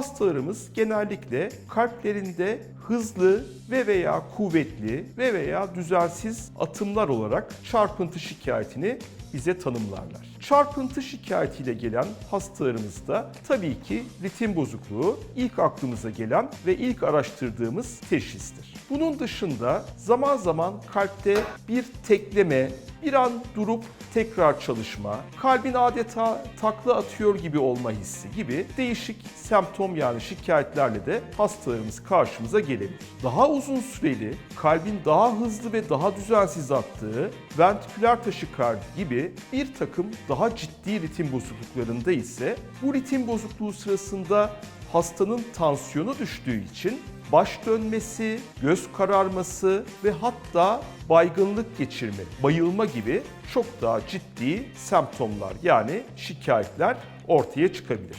hastalarımız genellikle kalplerinde hızlı ve veya kuvvetli ve veya düzensiz atımlar olarak çarpıntı şikayetini bize tanımlarlar. Çarpıntı şikayetiyle gelen hastalarımızda tabii ki ritim bozukluğu ilk aklımıza gelen ve ilk araştırdığımız teşhistir. Bunun dışında zaman zaman kalpte bir tekleme, bir an durup tekrar çalışma, kalbin adeta takla atıyor gibi olma hissi gibi değişik semptom yani şikayetlerle de hastalarımız karşımıza gelebilir. Daha uzun süreli, kalbin daha hızlı ve daha düzensiz attığı ventriküler taşikardi gibi bir takım daha ciddi ritim bozukluklarında ise bu ritim bozukluğu sırasında hastanın tansiyonu düştüğü için baş dönmesi, göz kararması ve hatta baygınlık geçirme, bayılma gibi çok daha ciddi semptomlar yani şikayetler ortaya çıkabilir.